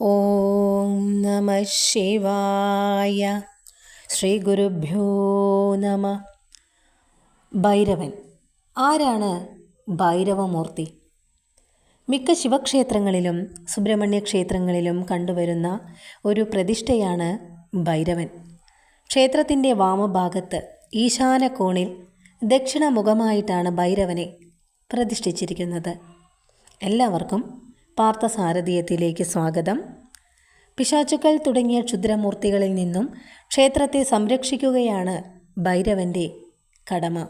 ഓം നമ ശിവായ. ശ്രീ ഗുരുഭ്യോ നമ. ഭൈരവൻ. ആരാണ് ഭൈരവമൂർത്തി? മിക്ക ശിവക്ഷേത്രങ്ങളിലും സുബ്രഹ്മണ്യ ക്ഷേത്രങ്ങളിലും കണ്ടുവരുന്ന ഒരു പ്രതിഷ്ഠയാണ് ഭൈരവൻ. ക്ഷേത്രത്തിന്റെ വാമഭാഗത്ത് ഈശാന കോണിൽ ദക്ഷിണമുഖമായിട്ടാണ് ഭൈരവനെ പ്രതിഷ്ഠിച്ചിരിക്കുന്നത്. എല്ലാവർക്കും പാർത്ഥസാരഥിയത്തിലേക്ക് സ്വാഗതം. പിശാചുക്കൾ തുടങ്ങിയ ക്ഷുദ്രമൂർത്തികളിൽ നിന്നും ക്ഷേത്രത്തെ സംരക്ഷിക്കുകയാണ് ഭൈരവന്റെ കടമ.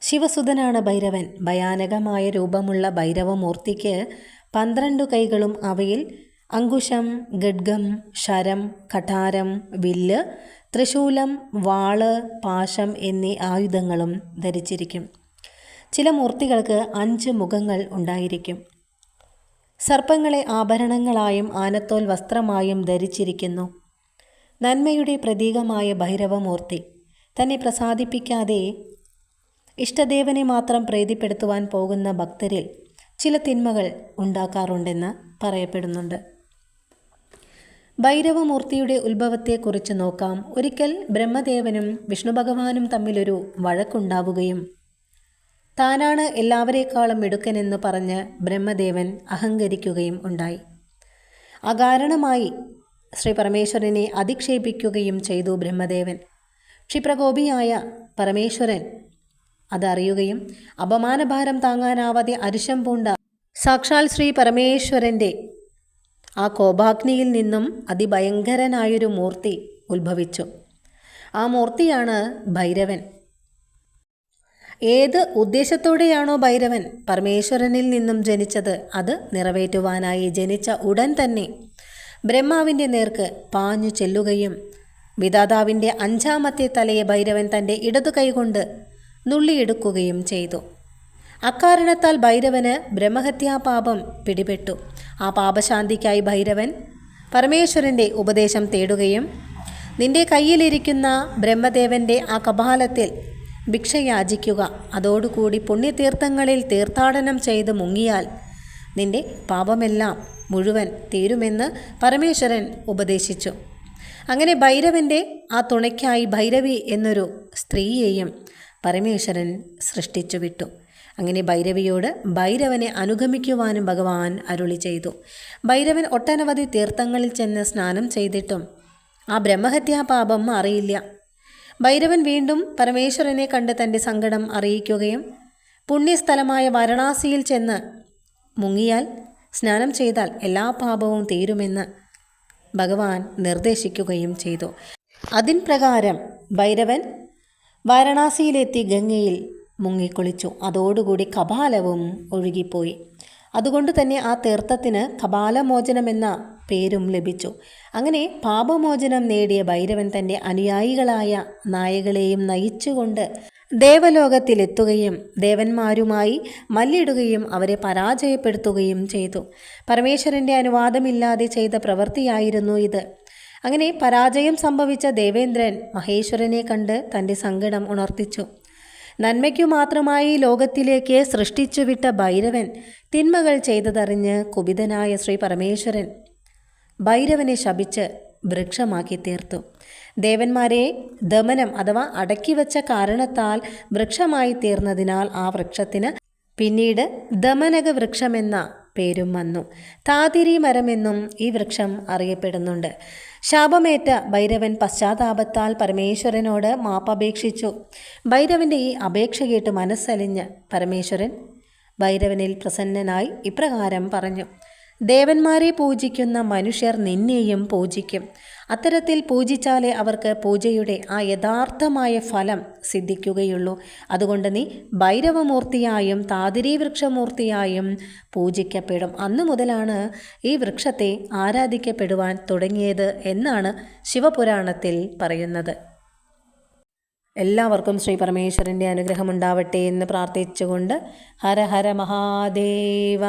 ശിവസുതനാണ് ഭൈരവൻ. ഭയാനകമായ രൂപമുള്ള ഭൈരവമൂർത്തിക്ക് പന്ത്രണ്ടു കൈകളും അവയിൽ അങ്കുശം ഗഡ്ഗം ശരം കഠാരം വില്ല് ത്രിശൂലം വാൾ പാശം എന്നീ ആയുധങ്ങളും ധരിച്ചിരിക്കും. ചില മൂർത്തികൾക്ക് അഞ്ച് മുഖങ്ങൾ ഉണ്ടായിരിക്കും. സർപ്പങ്ങളെ ആഭരണങ്ങളായും ആനത്തോൽ വസ്ത്രമായും ധരിച്ചിരിക്കുന്നു. നന്മയുടെ പ്രതീകമായ ഭൈരവമൂർത്തി തന്നെ പ്രസാദിപ്പിക്കാതെ ഇഷ്ടദേവനെ മാത്രം പ്രീതിപ്പെടുത്തുവാൻ പോകുന്ന ഭക്തരിൽ ചില തിന്മകൾ ഉണ്ടാക്കാറുണ്ടെന്ന് പറയപ്പെടുന്നുണ്ട്. ഭൈരവമൂർത്തിയുടെ ഉത്ഭവത്തെക്കുറിച്ച് നോക്കാം. ഒരിക്കൽ ബ്രഹ്മദേവനും വിഷ്ണു ഭഗവാനും തമ്മിലൊരു വഴക്കുണ്ടാവുകയും താനാണ് എല്ലാവരേക്കാളും മിടുക്കനെന്ന് പറഞ്ഞ് ബ്രഹ്മദേവൻ അഹങ്കരിക്കുകയും ഉണ്ടായി. അകാരണമായി ശ്രീ പരമേശ്വരനെ അധിക്ഷേപിക്കുകയും ചെയ്തു ബ്രഹ്മദേവൻ. ക്ഷിപ്രകോപിയായ പരമേശ്വരൻ അതറിയുകയും അപമാനഭാരം താങ്ങാനാവാതെ അരിശം പൂണ്ട സാക്ഷാൽ ശ്രീ പരമേശ്വരന്റെ ആ കോപാഗ്നിയിൽ നിന്നും അതിഭയങ്കരനായൊരു മൂർത്തി ഉത്ഭവിച്ചു. ആ മൂർത്തിയാണ് ഭൈരവൻ. ഏത് ഉദ്ദേശത്തോടെയാണോ ഭൈരവൻ പരമേശ്വരനിൽ നിന്നും ജനിച്ചത് അത് നിറവേറ്റുവാനായി ജനിച്ച ഉടൻ തന്നെ ബ്രഹ്മാവിന്റെ നേർക്ക് പാഞ്ഞു ചെല്ലുകയും വിധാതാവിന്റെ അഞ്ചാമത്തെ തലയെ ഭൈരവൻ തന്റെ ഇടതു കൈകൊണ്ട് നുള്ളിയെടുക്കുകയും ചെയ്തു. അക്കാരണത്താൽ ഭൈരവന് ബ്രഹ്മഹത്യാപാപം പിടിപെട്ടു. ആ പാപശാന്തിക്കായി ഭൈരവൻ പരമേശ്വരന്റെ ഉപദേശം തേടുകയും നിന്റെ കയ്യിലിരിക്കുന്ന ബ്രഹ്മദേവന്റെ ആ കപാലത്തിൽ ഭിക്ഷ യാചിക്കുക അതോടുകൂടി പുണ്യതീർത്ഥങ്ങളിൽ തീർത്ഥാടനം ചെയ്ത് മുങ്ങിയാൽ നിന്റെ പാപമെല്ലാം മുഴുവൻ തീരുമെന്ന് പരമേശ്വരൻ ഉപദേശിച്ചു. അങ്ങനെ ഭൈരവന്റെ ആ തുണയ്ക്കായി ഭൈരവി എന്നൊരു സ്ത്രീയെയും പരമേശ്വരൻ സൃഷ്ടിച്ചു വിട്ടു അങ്ങനെ ഭൈരവിയോട് ഭൈരവനെ അനുഗമിക്കുവാനും ഭഗവാൻ അരുളി ചെയ്തു. ഭൈരവൻ ഒട്ടനവധി തീർത്ഥങ്ങളിൽ ചെന്ന് സ്നാനം ചെയ്തിട്ടും ആ ബ്രഹ്മഹത്യാപാപം അറിയില്ല. ഭൈരവൻ വീണ്ടും പരമേശ്വരനെ കണ്ട് തന്റെ സങ്കടം അറിയിക്കുകയും പുണ്യസ്ഥലമായ വാരണാസിയിൽ ചെന്ന് മുങ്ങിയാൽ സ്നാനം ചെയ്താൽ എല്ലാ പാപവും തീരുമെന്ന് ഭഗവാൻ നിർദ്ദേശിക്കുകയും ചെയ്തു. അതിൻ പ്രകാരം ഭൈരവൻ വാരണാസിയിലെത്തി ഗംഗയിൽ മുങ്ങിക്കുളിച്ചു. അതോടുകൂടി കപാലവും ഒഴുകിപ്പോയി. അതുകൊണ്ട് തന്നെ ആ തീർത്ഥത്തിന് കപാലമോചനമെന്ന പേരും ലഭിച്ചു. അങ്ങനെ പാപമോചനം നേടിയ ഭൈരവൻ തന്റെ അനുയായികളായ നായകളെയും നയിച്ചുകൊണ്ട് ദേവലോകത്തിലെത്തുകയും ദേവന്മാരുമായി മല്ലിടുകയും അവരെ പരാജയപ്പെടുത്തുകയും ചെയ്തു. പരമേശ്വരന്റെ അനുവാദമില്ലാതെ ചെയ്ത പ്രവൃത്തിയായിരുന്നു ഇത്. അങ്ങനെ പരാജയം സംഭവിച്ച ദേവേന്ദ്രൻ മഹേശ്വരനെ കണ്ട് തന്റെ സങ്കടം ഉണർത്തിച്ചു. നന്മയ്ക്കു മാത്രമായി ലോകത്തിലേക്ക് സൃഷ്ടിച്ചുവിട്ട ഭൈരവൻ തിന്മകൾ ചെയ്തതറിഞ്ഞ് കുപിതനായ ശ്രീ പരമേശ്വരൻ ഭൈരവനെ ശപിച്ച് വൃക്ഷമാക്കി തീർത്തു. ദേവന്മാരെ ദമനം അഥവാ അടക്കിവച്ച കാരണത്താൽ വൃക്ഷമായി തീർന്നതിനാൽ ആ വൃക്ഷത്തിന് പിന്നീട് ദമനക വൃക്ഷമെന്ന പേരും വന്നു. താതിരി മരമെന്നും ഈ വൃക്ഷം അറിയപ്പെടുന്നുണ്ട്. ശാപമേറ്റ ഭൈരവൻ പശ്ചാത്താപത്താൽ പരമേശ്വരനോട് മാപ്പപേക്ഷിച്ചു. ഭൈരവന്റെ ഈ അപേക്ഷ കേട്ട് മനസ്സലിഞ്ഞ് പരമേശ്വരൻ ഭൈരവനിൽ പ്രസന്നനായി ഇപ്രകാരം പറഞ്ഞു. ദേവന്മാരെ പൂജിക്കുന്ന മനുഷ്യർ നിന്നെയും പൂജിക്കും. അത്തരത്തിൽ പൂജിച്ചാലേ അവർക്ക് പൂജയുടെ ആ യഥാർത്ഥമായ ഫലം സിദ്ധിക്കുകയുള്ളൂ. അതുകൊണ്ട് നീ ഭൈരവമൂർത്തിയായും താതിരി വൃക്ഷമൂർത്തിയായും പൂജിക്കപ്പെടും. അന്നു മുതലാണ് ഈ വൃക്ഷത്തെ ആരാധിക്കപ്പെടുവാൻ തുടങ്ങിയത് എന്നാണ് ശിവപുരാണത്തിൽ പറയുന്നത്. എല്ലാവർക്കും ശ്രീ പരമേശ്വരന്റെ അനുഗ്രഹം ഉണ്ടാവട്ടെ എന്ന് പ്രാർത്ഥിച്ചുകൊണ്ട് ഹര ഹര മഹാദേവ.